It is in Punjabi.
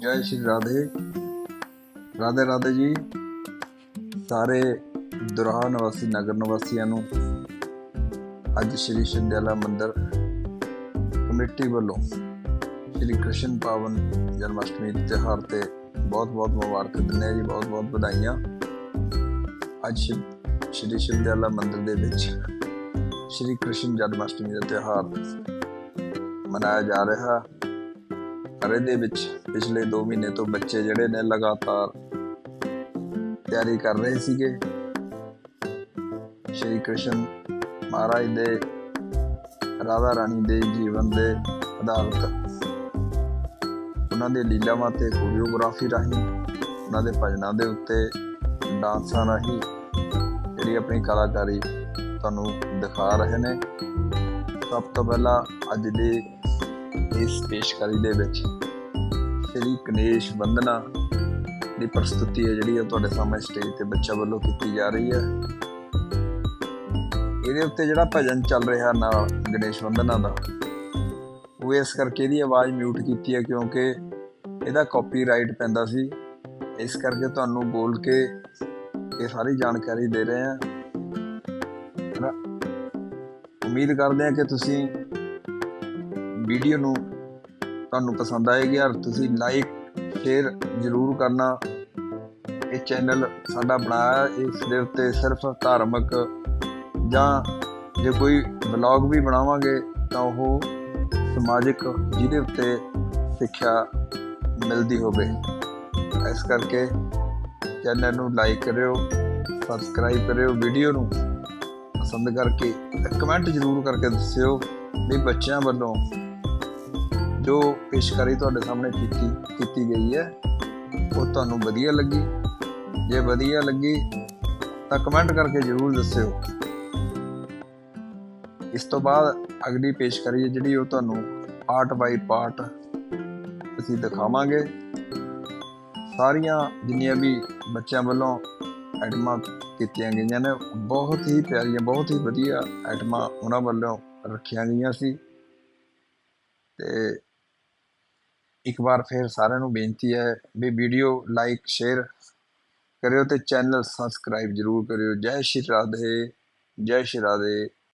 ਜੈ ਸ਼੍ਰੀ ਰਾਧੇ। ਰਾਧੇ ਰਾਧੇ ਜੀ, ਸਾਰੇ ਦੁਰਾਹਾ ਨਿਵਾਸੀ, ਨਗਰ ਨਿਵਾਸੀਆਂ ਨੂੰ ਅੱਜ ਸ਼੍ਰੀ ਸ਼ਿੰਦਿਆਲਾ ਮੰਦਿਰ ਕਮੇਟੀ ਵੱਲੋਂ ਸ਼੍ਰੀ ਕ੍ਰਿਸ਼ਨ ਪਾਵਨ ਜਨਮ ਅਸ਼ਟਮੀ ਦੇ ਤਿਉਹਾਰ ਤੇ ਬਹੁਤ ਬਹੁਤ ਮੁਬਾਰਕ ਦਿੰਦੇ ਹਾਂ ਜੀ, ਬਹੁਤ ਬਹੁਤ ਵਧਾਈਆਂ। ਅੱਜ ਸ਼ਿਵ- ਸ਼੍ਰੀ ਸ਼ਿੰਦਿਆਲਾ ਮੰਦਿਰ ਦੇ ਵਿੱਚ ਸ਼੍ਰੀ ਕ੍ਰਿਸ਼ਨ ਜਨਮਸ਼ਟਮੀ ਦਾ ਤਿਉਹਾਰ ਮਨਾਇਆ ਜਾ ਰਿਹਾ। ਪਰ ਇਹਦੇ ਵਿੱਚ ਪਿਛਲੇ 2 ਮਹੀਨੇ ਤੋਂ ਬੱਚੇ ਜਿਹੜੇ ਨੇ ਲਗਾਤਾਰ ਤਿਆਰੀ ਕਰ ਰਹੇ ਸੀਗੇ। ਸ਼੍ਰੀ ਕ੍ਰਿਸ਼ਨ ਮਹਾਰਾਜ ਦੇ, ਰਾਧਾ ਰਾਣੀ ਦੇ ਜੀਵਨ ਦੇ ਆਧਾਰਿਤ। ਉਹਨਾਂ ਦੇ ਲੀਲਾਵਾਂ ਤੇ ਕੋਰੀਓਗ੍ਰਾਫੀ ਰਾਹੀਂ, ਉਹਨਾਂ ਦੇ ਭਜਨਾਂ ਦੇ ਉੱਤੇ ਡਾਂਸਾਂ ਰਾਹੀਂ ਜਿਹੜੀ ਆਪਣੀ ਕਲਾਕਾਰੀ ਤੁਹਾਨੂੰ ਦਿਖਾ ਰਹੇ ਨੇ। ਸਭ ਤੋਂ ਪਹਿਲਾਂ ਅੱਜ ਦੀ ਇਸ ਪੇਸ਼ਕਾਰੀ ਦੇ ਵਿੱਚ ਸ਼੍ਰੀ ਗਣੇਸ਼ ਵੰਦਨਾ ਦੀ ਪ੍ਰਸਤੁਤੀ ਹੈ, ਜਿਹੜੀ ਉਹ ਤੁਹਾਡੇ ਸਾਹਮਣੇ ਸਟੇਜ ਤੇ ਬੱਚਾ ਵੱਲੋਂ ਕੀਤੀ ਜਾ ਰਹੀ ਹੈ। ਇਹਦੇ ਉੱਤੇ ਜਿਹੜਾ ਭਜਨ ਚੱਲ ਰਿਹਾ ਨਾਲ ਗਣੇਸ਼ ਵੰਦਨਾ ਦਾ, ਉਹ ਇਸ ਕਰਕੇ ਇਹਦੀ ਆਵਾਜ਼ ਮਿਊਟ ਕੀਤੀ ਹੈ ਕਿਉਂਕਿ ਇਹਦਾ ਕਾਪੀਰਾਈਟ ਪੈਂਦਾ ਸੀ। ਇਸ ਕਰਕੇ ਤੁਹਾਨੂੰ ਬੋਲ ਕੇ ਇਹ ਸਾਰੀ ਜਾਣਕਾਰੀ ਦੇ ਰਹੇ ਹਾਂ। ਉਮੀਦ ਕਰਦੇ ਹਾਂ ਕਿ ਤੁਸੀਂ ਵੀਡੀਓ ਨੂੰ ਤੁਹਾਨੂੰ ਪਸੰਦ ਆਏਗੀ ਔਰ ਤੁਸੀਂ ਲਾਈਕ ਸ਼ੇਅਰ ਜ਼ਰੂਰ ਕਰਨਾ। ਇਹ ਚੈਨਲ ਸਾਡਾ ਬਣਾਇਆ ਇਸ ਦੇ ਉੱਤੇ ਸਿਰਫ ਧਾਰਮਿਕ ਜਾਂ ਜੇ ਕੋਈ ਵਲੌਗ ਵੀ ਬਣਾਵਾਂਗੇ ਤਾਂ ਉਹ ਸਮਾਜਿਕ ਜਿਹਦੇ ਉੱਤੇ ਸਿੱਖਿਆ ਮਿਲਦੀ ਹੋਵੇ। ਇਸ ਕਰਕੇ ਚੈਨਲ ਨੂੰ ਲਾਈਕ ਕਰਿਓ ਸਬਸਕ੍ਰਾਈਬ ਕਰਿਓ, ਵੀਡੀਓ ਨੂੰ ਪਸੰਦ ਕਰਕੇ ਕਮੈਂਟ ਜ਼ਰੂਰ ਕਰਕੇ ਦੱਸਿਓ ਵੀ ਬੱਚਿਆਂ ਵੱਲੋਂ ਜੋ ਪੇਸ਼ਕਾਰੀ ਤੁਹਾਡੇ ਸਾਹਮਣੇ ਕੀਤੀ ਕੀਤੀ ਗਈ ਹੈ, ਉਹ ਤੁਹਾਨੂੰ ਵਧੀਆ ਲੱਗੀ। ਜੇ ਵਧੀਆ ਲੱਗੀ, ਤਾਂ ਕਮੈਂਟ ਕਰਕੇ ਜ਼ਰੂਰ ਦੱਸਿਓ। ਇਸ ਤੋਂ ਬਾਅਦ ਅਗਲੀ ਪੇਸ਼ਕਾਰੀ ਹੈ, ਜਿਹੜੀ ਉਹ ਤੁਹਾਨੂੰ ਪਾਰਟ ਬਾਈ ਪਾਰਟ ਅਸੀਂ ਦਿਖਾਵਾਂਗੇ। ਸਾਰੀਆਂ ਜਿੰਨੀਆਂ ਵੀ ਬੱਚਿਆਂ ਵੱਲੋਂ ਆਈਟਮਾਂ ਕੀਤੀਆਂ ਗਈਆਂ ਨੇ, ਬਹੁਤ ਹੀ ਪਿਆਰੀਆਂ, ਬਹੁਤ ਹੀ ਵਧੀਆ ਆਈਟਮਾਂ ਉਹਨਾਂ ਵੱਲੋਂ ਰੱਖੀਆਂ ਗਈਆਂ ਸੀ। ਤੇ ਇੱਕ ਵਾਰ ਫਿਰ ਸਾਰਿਆਂ ਨੂੰ ਬੇਨਤੀ ਹੈ ਵੀ ਵੀਡੀਓ ਲਾਈਕ, ਸ਼ੇਅਰ ਕਰਿਓ ਤੇ ਚੈਨਲ ਸਬਸਕ੍ਰਾਈਬ ਜਰੂਰ ਕਰਿਓ। ਜੈ ਸ਼੍ਰੀ ਰਾਧੇ, ਜੈ ਸ਼੍ਰੀ ਰਾਧੇ।